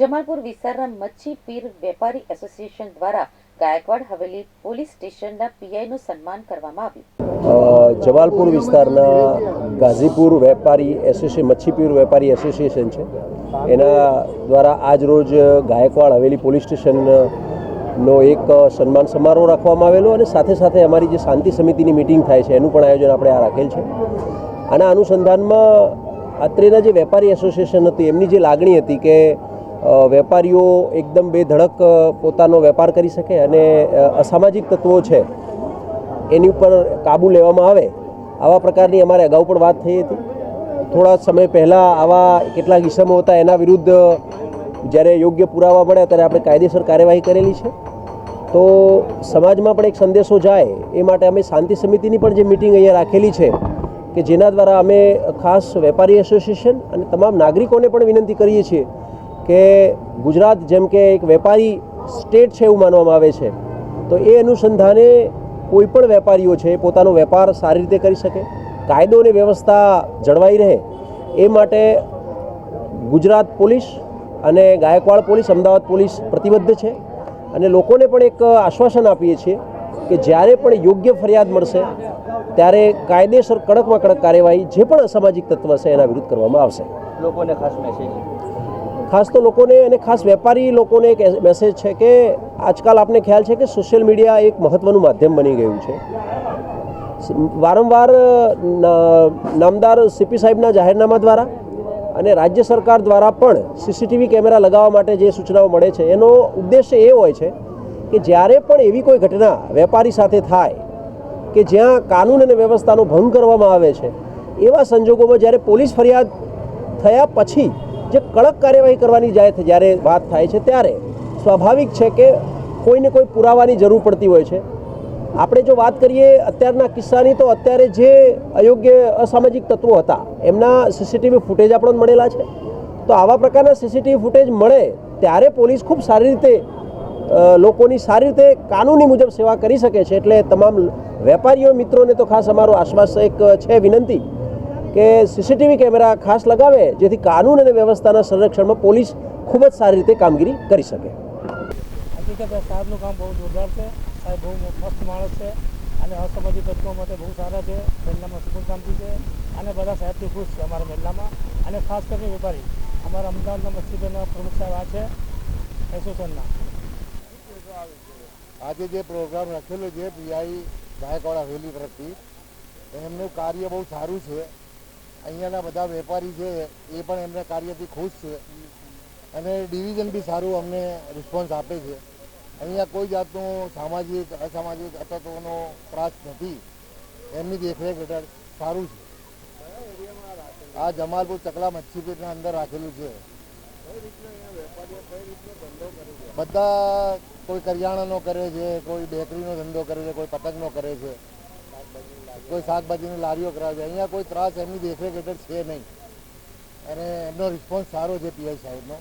જમાલપુર વિસ્તારના મચ્છી પીર વેપારી એસોસિએશન દ્વારા ગાયકવાડ હવેલી પોલીસ સ્ટેશનના પીઆઈનું સન્માન કરવામાં આવ્યું. જમાલપુર વિસ્તારના ગાઝીપુર વેપારી એસોસિએશન મચ્છીપીર વેપારી એસોસિએશન છે. એના દ્વારા આજ રોજ ગાયકવાડ હવેલી પોલીસ સ્ટેશનનો એક સન્માન સમારોહ રાખવામાં આવેલો અને સાથે સાથે અમારી જે શાંતિ સમિતિની મિટિંગ થાય છે એનું પણ આયોજન આપણે આ રાખેલ છે. આના અનુસંધાનમાં અત્રેના જે વેપારી એસોસિએશન હતી, એમની જે લાગણી હતી કે વેપારીઓ એકદમ બેધડક પોતાનો વેપાર કરી શકે અને અસામાજિક તત્વો છે, એની ઉપર કાબૂ લેવામાં આવે, આવા પ્રકારની અમારે અગાઉ પણ વાત થઈ હતી. થોડા સમય પહેલાં આવા કેટલાક ઇસમો હતા, એના વિરુદ્ધ, જ્યારે યોગ્ય પુરાવા મળ્યા, ત્યારે આપણે કાયદેસર કાર્યવાહી કરેલી છે. તો સમાજમાં પણ એક સંદેશો જાય, એ માટે અમે શાંતિ સમિતિની પણ જે મિટિંગ અહીંયા રાખેલી છે, કે જેના દ્વારા અમે ખાસ વેપારી એસોસિએશન અને તમામ નાગરિકોને પણ વિનંતી કરીએ છીએ કે ગુજરાત જેમ કે એક વેપારી સ્ટેટ છે એવું માનવામાં આવે છે, તો એ અનુસંધાને કોઈ પણ વેપારીઓ છે પોતાનો વેપાર સારી રીતે કરી શકે, કાયદો અને વ્યવસ્થા જળવાઈ રહે, એ માટે ગુજરાત પોલીસ અને ગાયકવાડ પોલીસ, અમદાવાદ પોલીસ પ્રતિબદ્ધ છે. અને લોકોને પણ એક આશ્વાસન આપીએ છીએ કે જ્યારે પણ યોગ્ય ફરિયાદ મળશે, ત્યારે કાયદેસર કડકમાં કડક કાર્યવાહી જે પણ અસામાજિક તત્વ છે એના વિરુદ્ધ કરવામાં આવશે. લોકોને ખાસ મેસેજ ખાસ તો લોકોને અને ખાસ વેપારી લોકોને એક મેસેજ છે કે આજકાલ આપને ખ્યાલ છે કે સોશિયલ મીડિયા એક મહત્ત્વનું માધ્યમ બની ગયું છે. વારંવાર નામદાર સીપી સાહેબના જાહેરનામા દ્વારા અને રાજ્ય સરકાર દ્વારા પણ સીસીટીવી કેમેરા લગાવવા માટે જે સૂચનાઓ મળે છે, એનો ઉદ્દેશ્ય એ હોય છે કે જ્યારે પણ એવી કોઈ ઘટના વેપારી સાથે થાય કે જ્યાં કાનૂન અને વ્યવસ્થાનો ભંગ કરવામાં આવે છે, એવા સંજોગોમાં જ્યારે પોલીસ ફરિયાદ થયા પછી જે કડક કાર્યવાહી કરવાની જાય જ્યારે વાત થાય છે ત્યારે. સ્વાભાવિક છે કે કોઈને કોઈ પુરાવાની જરૂર પડતી હોય છે. આપણે જો વાત કરીએ અત્યારના કિસ્સાની, તો અત્યારે જે અયોગ્ય અસામાજિક તત્વો હતા, એમના સીસીટીવી ફૂટેજ આપણને મળેલા છે. તો આવા પ્રકારના સીસીટીવી ફૂટેજ મળે ત્યારે પોલીસ ખૂબ સારી રીતે લોકોની સારી રીતે કાનૂની મુજબ સેવા કરી શકે છે. એટલે તમામ વેપારીઓ, મિત્રોને તો ખાસ અમારો આશ્વાસ એક છે, વિનંતી કે સીસીટીવી કેમેરા ખાસ લગાવે જેથી કાનૂન અને વ્યવસ્થાના સંરક્ષણમાં પોલીસ ખૂબ જ સારી રીતે કામગીરી કરી શકે. હકીકત સાહેબનું કામ બહુ જોરદાર છે. સાહેબ બહુ મસ્ત માણસ છે અને અસામાજિક તત્વો માટે બહુ સારા છે. મહિલામાં સુકૂન શાંતિ છે. અને બધા સાહેબથી ખુશ છે અમારા મહિલામાં અને ખાસ કરીને વેપારી. અમારા અમદાવાદના મસ્જિદના પ્રમુખ સાહેબ આ છે. એસોસિએશનના. આજે જે પ્રોગ્રામ રાખેલો છે પીઆઈ ગાયકવાડા હવેલી તરફથી એમનું કાર્ય બહુ સારું છે. અહીંયાના બધા વેપારી છે, એ પણ એમના કાર્યથી ખુશ છે. અને ડિવિઝન બી સારું અમને રિસ્પોન્સ આપે છે. અહીંયા કોઈ જાતનું સામાજિક, અસામાજિક તત્વોનો ત્રાસ નથી. એમની દેખરેખ હેઠળ સારું છે. આ જમાલપુર ચકલા મચ્છીપેટના અંદર રાખેલું છે. બધા કોઈ કરિયાણાનો કરે છે, કોઈ બેકરીનો ધંધો કરે છે, કોઈ પતંગનો કરે છે. કોઈ શાકભાજીની લારીઓ કરાવે અહીંયા કોઈ ત્રાસ એમની દેખરેખ હેઠળ છે નહીં. અને એમનો રિસ્પોન્સ સારો છે પીઆઈ સાહેબનો.